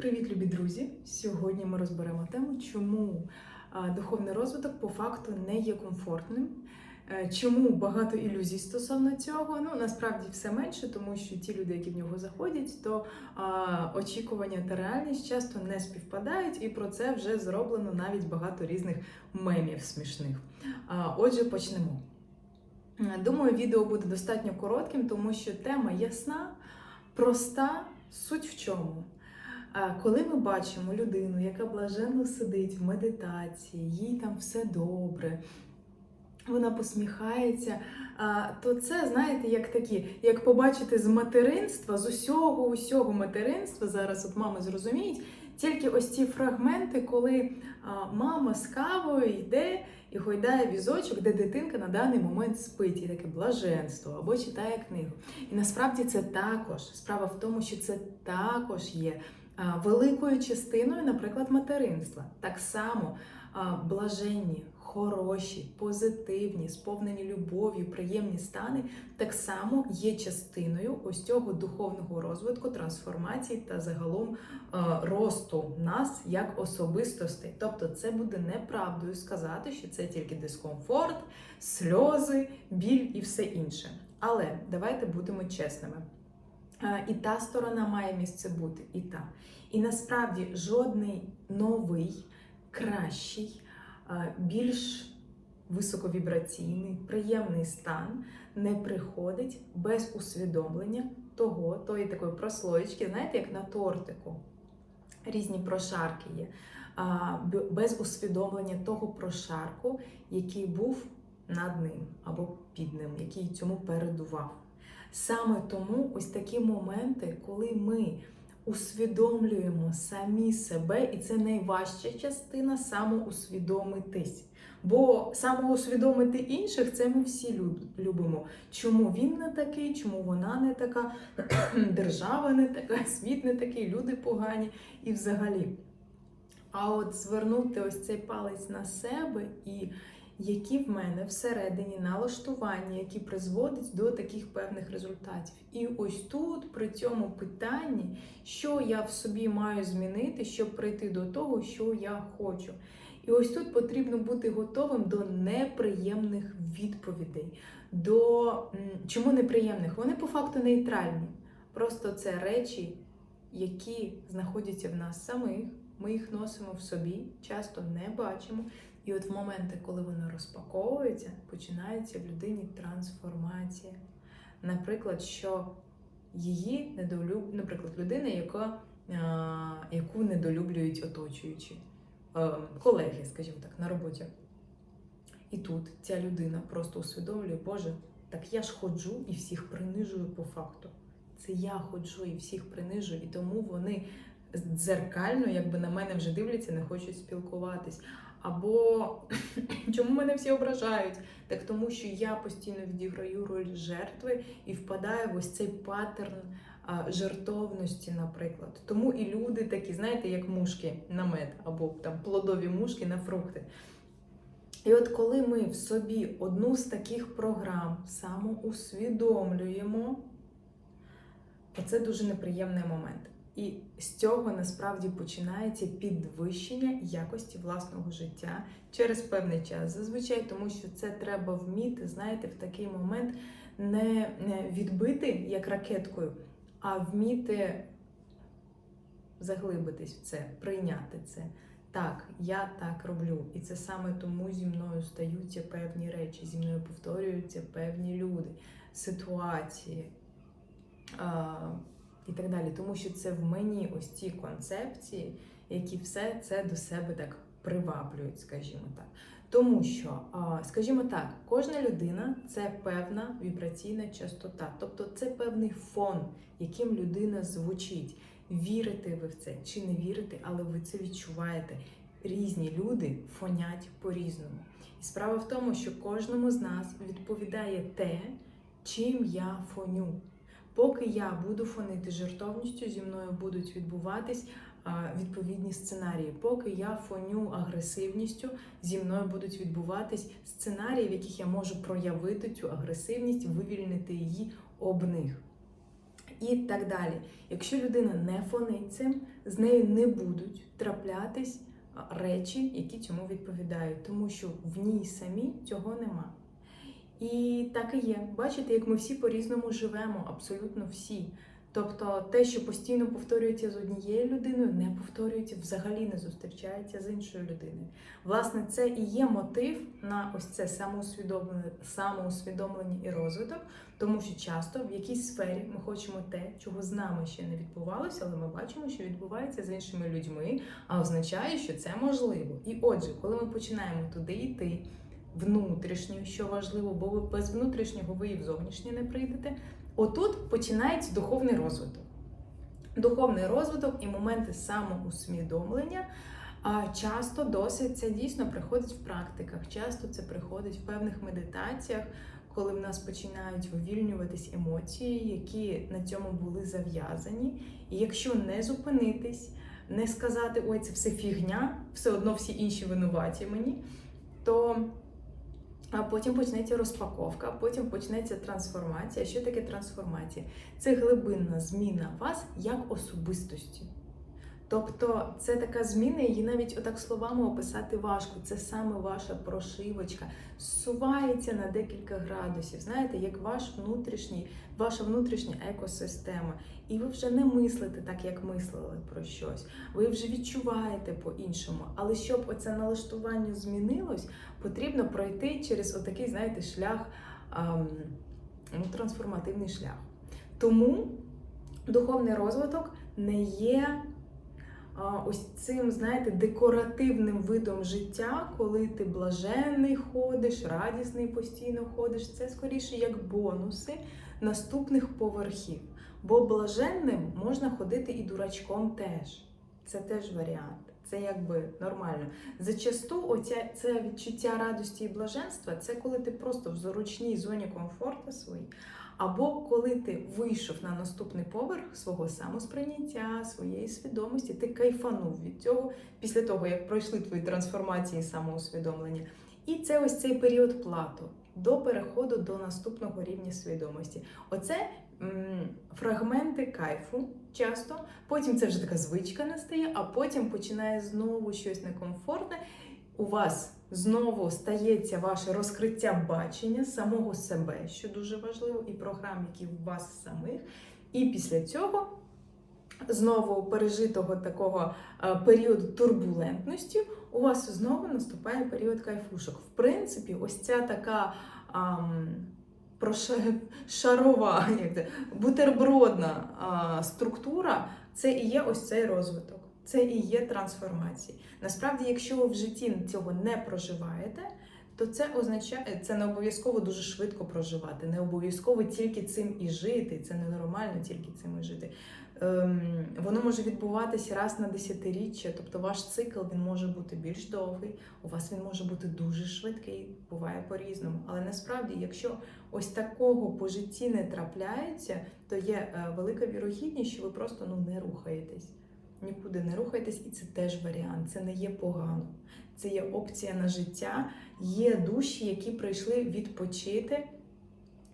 Привіт, любі друзі! Сьогодні ми розберемо тему, чому духовний розвиток по факту не є комфортним. Е, Чому багато ілюзій стосовно цього? Ну насправді все менше, тому що ті люди, які в нього заходять, то а, очікування та реальність часто не співпадають, і про це вже зроблено навіть багато різних мемів смішних. А, отже, почнемо. Думаю, відео буде достатньо коротким, тому що тема ясна, проста. Суть в чому? Коли ми бачимо людину, яка блаженно сидить в медитації, їй там все добре, вона посміхається, то це, знаєте, як такі, як побачити з материнства, з усього усього материнства, зараз от мами зрозуміють, тільки ось ці фрагменти, коли мама з кавою йде і гойдає візочок, де дитинка на даний момент спить, і таке блаженство або читає книгу. І насправді це також справа в тому, що це також є великою частиною, наприклад, материнства. Так само блаженні, хороші, позитивні, сповнені любов'ю, приємні стани так само є частиною ось цього духовного розвитку, трансформації та загалом е, росту нас як особистостей. Тобто, це буде неправдою сказати, що це тільки дискомфорт, сльози, біль і все інше. Але давайте будемо чесними. І та сторона має місце бути, і та. І насправді жодний новий, кращий, більш високовібраційний, приємний стан не приходить без усвідомлення того, тої такої прослоєчки, знаєте, як на тортику. Різні прошарки є, без усвідомлення того прошарку, який був над ним або під ним, який цьому передував. Саме тому ось такі моменти, коли ми усвідомлюємо самі себе, і це найважча частина самоусвідомитись. Бо самоусвідомити інших це ми всі любимо. Чому він не такий, чому вона не така, держава не така, світ не такий, люди погані і взагалі. А от звернути ось цей палець на себе і які в мене всередині налаштування, які призводять до таких певних результатів. І ось тут, при цьому питанні, що я в собі маю змінити, щоб прийти до того, що я хочу. І ось тут потрібно бути готовим до неприємних відповідей. До чому неприємних? Вони по факту нейтральні. Просто це речі, які знаходяться в нас самих. Ми їх носимо в собі, часто не бачимо. І от в моменти, коли воно розпаковується, починається в людині трансформація. Наприклад, що її недолюб... наприклад, людина, яка, а, яку недолюблюють оточуючі е, колеги, скажімо так, на роботі. І тут ця людина просто усвідомлює, Боже, так я ж ходжу і всіх принижую по факту. Це я ходжу і всіх принижую, і тому вони дзеркально, якби на мене вже дивляться, не хочуть спілкуватись. Або чому мене всі ображають? Так тому, що я постійно відіграю роль жертви і впадаю в ось цей паттерн жертовності, наприклад. Тому і люди такі, знаєте, як мушки на мед, або там плодові мушки на фрукти. І от коли ми в собі одну з таких програм самоусвідомлюємо, це дуже неприємний момент. І з цього насправді починається підвищення якості власного життя через певний час. Зазвичай, тому що це треба вміти, знаєте, в такий момент не відбити як ракеткою, а вміти заглибитись в це, прийняти це. Так, я так роблю. І це саме тому зі мною стаються певні речі, зі мною повторюються певні люди, ситуації. І так далі, тому що це в мені ось ці концепції, які все це до себе так приваблюють, скажімо так. Тому що, скажімо так, кожна людина це певна вібраційна частота, тобто це певний фон, яким людина звучить. Вірите ви в це чи не вірите, але ви це відчуваєте. Різні люди фонять по-різному. І справа в тому, що кожному з нас відповідає те, чим я фоню. Поки я буду фонити жертовністю, зі мною будуть відбуватись відповідні сценарії. Поки я фоню агресивністю, зі мною будуть відбуватись сценарії, в яких я можу проявити цю агресивність, вивільнити її об них. і так далі. Якщо людина не фонить цим, з нею не будуть траплятись речі, які цьому відповідають, тому що в ній самі цього нема. І так і є. Бачите, як ми всі по-різному живемо, абсолютно всі. Тобто те, що постійно повторюється з однією людиною, не повторюється, взагалі не зустрічається з іншою людиною. Власне, це і є мотив на ось це самоусвідомлення, самоусвідомлення і розвиток, тому що часто в якійсь сфері ми хочемо те, чого з нами ще не відбувалося, але ми бачимо, що відбувається з іншими людьми, а означає, що це можливо. І отже, коли ми починаємо туди йти, внутрішньо, що важливо, бо ви без внутрішнього ви і в зовнішнє не прийдете. Отут починається духовний розвиток. Духовний розвиток і моменти самоусвідомлення. Часто досить це дійсно приходить в практиках. Часто це приходить в певних медитаціях, коли в нас починають вивільнюватись емоції, які на цьому були зав'язані. І якщо не зупинитись, не сказати ой, це все фігня, все одно всі інші винуваті мені, то а потім почнеться розпаковка, потім почнеться трансформація. Що таке трансформація? Це глибинна зміна вас як особистості. Тобто це така зміна, її навіть отак словами описати важко. Це саме ваша прошивочка, зсувається на декілька градусів. Знаєте, як ваш внутрішній, ваша внутрішня екосистема. І ви вже не мислите так, як мислили про щось. Ви вже відчуваєте по-іншому. Але щоб оце налаштування змінилось, потрібно пройти через отакий, знаєте, шлях, ем, ну, трансформативний шлях. Тому духовний розвиток не є ось цим, знаєте, декоративним видом життя, коли ти блаженний ходиш, радісний постійно ходиш. Це скоріше як бонуси наступних поверхів. Бо блаженним можна ходити і дурачком теж. Це теж варіант. Це якби нормально. Зачасту оця це відчуття радості і блаженства це коли ти просто в зручній зоні комфорту своїй. Або коли ти вийшов на наступний поверх свого самосприйняття, своєї свідомості, ти кайфанув від цього після того, як пройшли твої трансформації самоусвідомлення. І це ось цей період плату до переходу до наступного рівня свідомості. Оце м, фрагменти кайфу часто, потім це вже така звичка настає, а потім починає знову щось некомфортне. У вас знову стається ваше розкриття бачення самого себе, що дуже важливо, і програм, які в вас самих. І після цього знову пережитого такого е, періоду турбулентності, у вас знову наступає період кайфушок. В принципі, ось ця така. Ам, шарова, як це, бутербродна а, структура це і є ось цей розвиток, це і є трансформація. Насправді, якщо ви в житті цього не проживаєте, то це означає, це не обов'язково дуже швидко проживати, не обов'язково тільки цим і жити. Це ненормально тільки цим і жити. Ем, Воно може відбуватися раз на десятиріччя, тобто ваш цикл він може бути більш довгий, у вас він може бути дуже швидкий, буває по-різному. Але насправді, якщо ось такого по житті не трапляється, то є е, велика вірогідність, що ви просто ну не рухаєтесь. Нікуди не рухаєтесь, і це теж варіант. Це не є погано. Це є опція на життя. Є душі, які прийшли відпочити,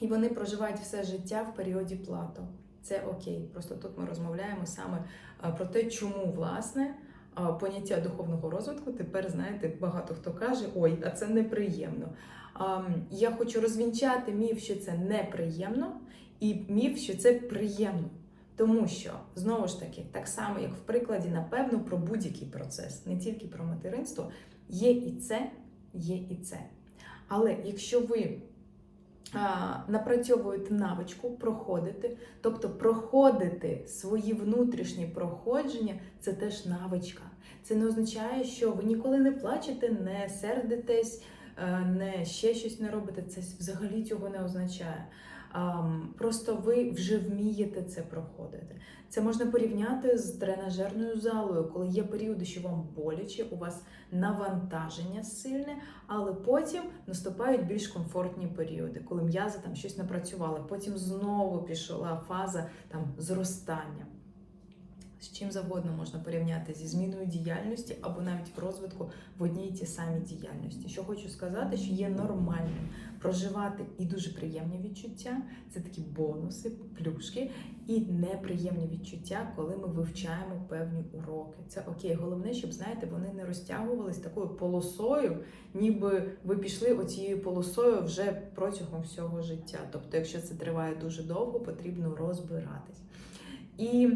і вони проживають все життя в періоді плату. Це окей. Просто тут ми розмовляємо саме про те, чому власне поняття духовного розвитку тепер знаєте, багато хто каже: ой, а це неприємно. Я хочу розвінчати міф, що це неприємно, і міф, що це приємно. Тому що, знову ж таки, так само, як в прикладі, напевно, про будь-який процес, не тільки про материнство, є і це, є і це. Але якщо ви а, напрацьовуєте навичку, проходите, тобто проходити свої внутрішні проходження, це теж навичка. Це не означає, що ви ніколи не плачете, не сердитесь, е, не ще щось не робите. Це взагалі цього не означає. Просто ви вже вмієте це проходити. Це можна порівняти з тренажерною залою, коли є періоди, що вам боляче, у вас навантаження сильне, але потім наступають більш комфортні періоди, коли м'язи там щось напрацювали. Потім знову пішла фаза там зростання. З чим завгодно можна порівняти зі зміною діяльності або навіть в розвитку в одній і ті самі діяльності. Що хочу сказати, що є нормальним проживати і дуже приємні відчуття, це такі бонуси, плюшки, і неприємні відчуття, коли ми вивчаємо певні уроки. Це окей. Головне, щоб знаєте, вони не розтягувались такою полосою, ніби ви пішли оцією полосою вже протягом всього життя. Тобто, якщо це триває дуже довго, потрібно розбиратись. І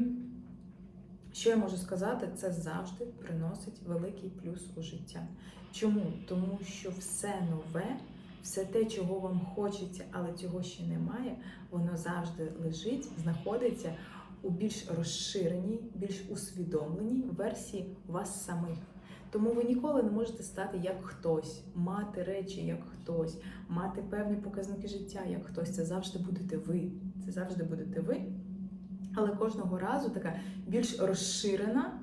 що я можу сказати, це завжди приносить великий плюс у життя. Чому? Тому що все нове, все те, чого вам хочеться, але цього ще немає, воно завжди лежить, знаходиться у більш розширеній, більш усвідомленій версії вас самих. Тому ви ніколи не можете стати як хтось, мати речі як хтось, мати певні показники життя як хтось. Це завжди будете ви. Це завжди будете ви. Але кожного разу така більш розширена,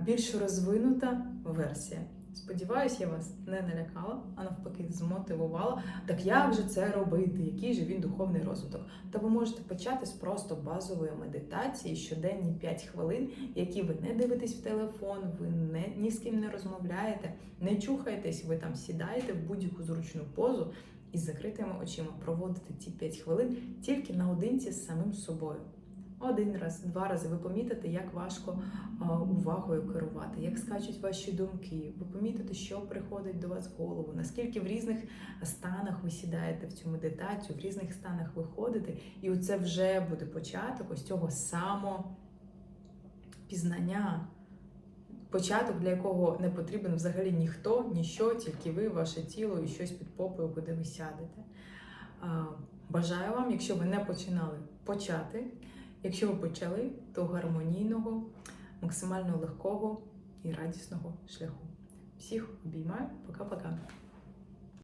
більш розвинута версія. Сподіваюсь, я вас не налякала, а навпаки, змотивувала. Так як же це робити? Який же він духовний розвиток? Та ви можете почати з просто базової медитації щоденні 5 хвилин, які ви не дивитесь в телефон, ви не ні з ким не розмовляєте, не чухаєтесь, ви там сідаєте в будь-яку зручну позу і з закритими очима проводите ці 5 хвилин тільки наодинці з самим собою. Один раз, два рази ви помітите, як важко увагою керувати, як скачуть ваші думки. Ви помітите, що приходить до вас в голову, наскільки в різних станах ви сідаєте в цю медитацію, в різних станах ви ходите, і оце вже буде початок ось цього самопізнання. Початок, для якого не потрібен взагалі ніхто, ніщо, тільки ви, ваше тіло і щось під попою, куди ви сядете. Бажаю вам, якщо ви не починали, почати. Якщо ви почали, то гармонійного, максимально легкого і радісного шляху. Всіх обіймаю, пока-пока.